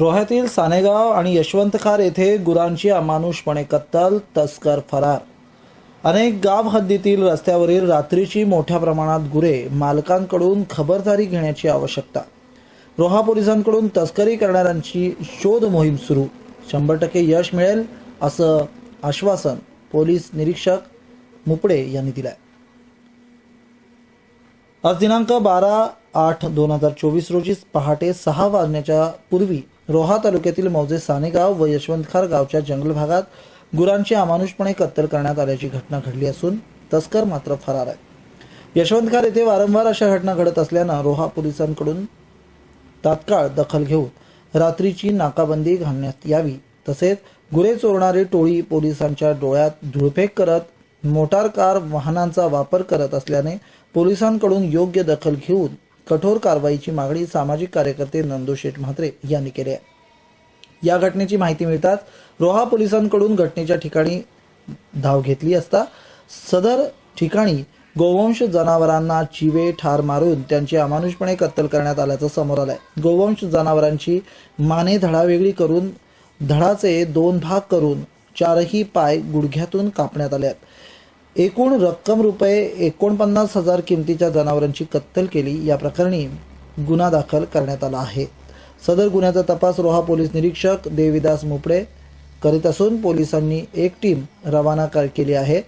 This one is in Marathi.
रोह्यातील सानेगाव आणि यशवंतखार येथे गुरांची अमानुषपणे कत्तल तस्कर फरार. अनेक गाव हद्दीतील रस्त्यावरील रात्रीची मोठ्या प्रमाणात गुरे मालकांकडून खबरदारी घेण्याची आवश्यकता. रोहा पोलिसांकडून तस्करी करणाऱ्यांची शोध मोहीम सुरू. शंभर टक्के यश मिळेल असं आश्वासन पोलीस निरीक्षक मुपडे यांनी दिलंय. आज दिनांक बारा आठ दोन हजार चोवीस रोजी पहाटे सहा वाजण्याच्या पूर्वी रोहा तालुक्यातील मौजे सानेगाव व यशवंतखार गावच्या जंगल भागात गुरांची अमानुषपणे कत्तल करण्यात आल्याची घटना घडली असून तस्कर मात्र फरार आहे. यशवंतखार येथे वारंवार अशा घटना घडत असल्यानं रोहा पोलिसांकडून तात्काळ दखल घेऊन रात्रीची नाकाबंदी घालण्यात यावी. तसेच गुरे चोरणारी टोळी पोलिसांच्या डोळ्यात धुळफेक करत मोटार कार वाहनांचा वापर करत असल्याने पोलिसांकडून योग्य दखल घेऊन कठोर कारवाईची मागणी सामाजिक कार्यकर्ते नंदू शेठ म्हात्रे यांनी केली आहे. या घटनेची माहिती मिळताच रोहा पोलिसांकडून घटनेच्या ठिकाणी धाव घेतली असता सदर ठिकाणी गोवंश जनावरांना चिवे ठार मारून त्यांची अमानुषपणे कत्तल करण्यात आल्याचं समोर आलंय. गोवंश जनावरांची माने धडा वेगळी करून धडाचे दोन भाग करून चारही पाय गुडघ्यातून कापण्यात आले आहेत. एकूण रक्कम रुपये एकोणपन्नास हजार किमतीच्या जनावरांची कत्तल केली या प्रकरणी गुन्हा दाखल करण्यात आला आहे. सदर गुन्ह्याचा तपास रोहा पोलीस निरीक्षक देविदास मुपडे करीत असून पोलिसांनी एक टीम रवाना केली आहे.